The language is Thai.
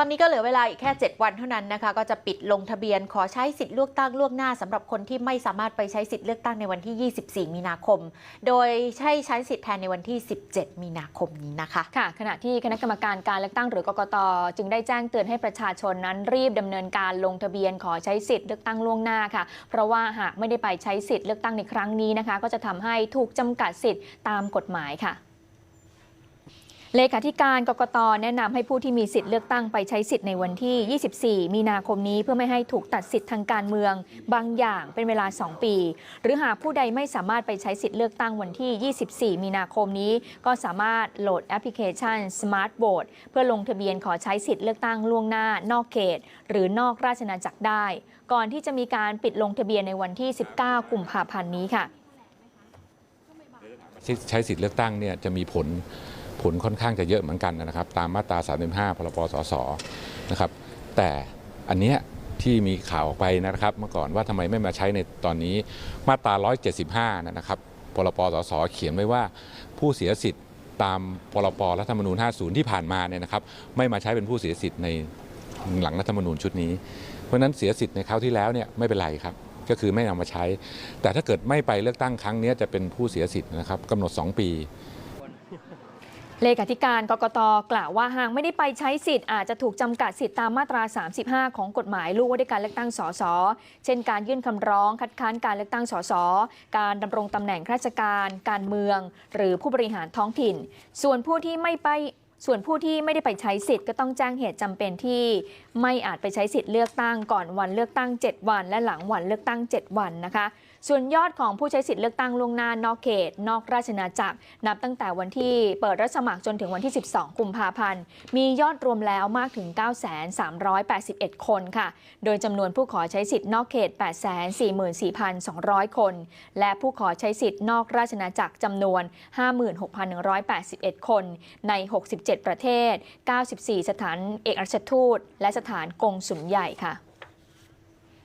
ตอนนี้ก็เหลือเวลาอีกแค่ 7 วันเท่านั้นนะคะ ก็จะปิดลงทะเบียนขอใช้สิทธิ์เลือกตั้งล่วงหน้าสำหรับคนที่ไม่สามารถไปใช้สิทธิ์เลือกตั้งในวันที่ 24 มีนาคม โดยใช้ใช้สิทธิ์แทนในวันที่ 17 มีนาคมนี้นะคะค่ะ ขณะที่คณะกรรมการการเลือกตั้งหรือกกตจึงได้แจ้งเตือนให้ประชาชนนั้นรีบดำเนินการลงทะเบียนขอใช้สิทธิ์เลือกตั้งล่วงหน้าค่ะ เพราะว่าหากไม่ได้ไปใช้สิทธิ์เลือกตั้งในครั้งนี้นะคะ ก็จะทำให้ถูกจำกัดสิทธิ์ตามกฎหมายค่ะ เลขาธิการกกตแนะนำให้ผู้ที่มีสิทธิ์เลือกตั้งไปใช้สิทธิ์ในวันที่ 24 มีนาคมนี้เพื่อไม่ให้ถูกตัดสิทธิ์ทางการเมือง บางอย่างเป็นเวลา 2 ปี หรือหากผู้ใดไม่สามารถไปใช้สิทธิ์เลือกตั้งวันที่ 24 มีนาคมนี้ ก็สามารถโหลดแอปพลิเคชัน Smart Vote เพื่อลงทะเบียนขอใช้สิทธิ์เลือกตั้งล่วงหน้านอกเขต หรือนอกราชนาจักรได้ ก่อนที่จะมีการปิดลงทะเบียนในวันที่ 19 กุมภาพันธ์นี้ค่ะ ใช้สิทธิ์เลือกตั้งเนี่ยจะมีผล ผลค่อนข้างจะเยอะเหมือนกันนะครับ ตามมาตรา 35 พรบสสนะครับ แต่อันเนี้ยที่มีข่าวออกไปนะครับ เมื่อก่อนว่าทำไมไม่มาใช้ในตอนนี้มาตรา 175 นะครับพรบสสเขียนไว้ว่าผู้เสียสิทธิ์ตามพรบรัฐธรรมนูญ 50 ที่ผ่านมาเนี่ยนะครับ ไม่มาใช้เป็นผู้เสียสิทธิ์ในหลังรัฐธรรมนูญชุดนี้ เพราะฉะนั้นเสียสิทธิ์ในคราวที่แล้วเนี่ยไม่เป็นไรครับ ก็คือไม่เอามาใช้ แต่ถ้าเกิดไม่ไปเลือกตั้งครั้งนี้จะเป็นผู้เสียสิทธิ์นะครับกำหนด 2 ปี เลขาธิการกกตกล่าวว่าหากไม่ได้ไปใช้สิทธิ์อาจจะถูกจำกัดสิทธิตามมาตรา 35 ของกฎหมายลูกว่าด้วยการเลือกตั้งสส เช่นการยื่นคำร้องคัดค้านการเลือกตั้งสส การดำรงตำแหน่งราชการ การเมือง หรือผู้บริหารท้องถิ่น ส่วนผู้ที่ไม่ไปส่วนผู้ที่ไม่ได้ไปใช้สิทธิ์ก็ต้องแจ้งเหตุจำเป็นที่ ไม่อาจไปใช้สิทธิ์เลือกตั้งก่อนวันเลือกตั้ง 7 วัน และหลังวันเลือกตั้ง 7 วันนะคะส่วนยอดของผู้ใช้สิทธิ์เลือกตั้งล่วงหน้านอกเขต นอกราชนาจักร นับตั้งแต่วันที่เปิดรับสมัครจนถึงวันที่ 12 กุมภาพันธ์ มียอดรวมแล้วมากถึง 9,381 คนค่ะ โดยจำนวนผู้ขอใช้สิทธิ์นอกเขต 844,200 คน และผู้ขอใช้สิทธิ์นอกราชนาจักรจำนวน 56,181 คน ใน 67 ประเทศ 94 สถานเอกอัครราชทูต และสถานกงสุลใหญ่ค่ะ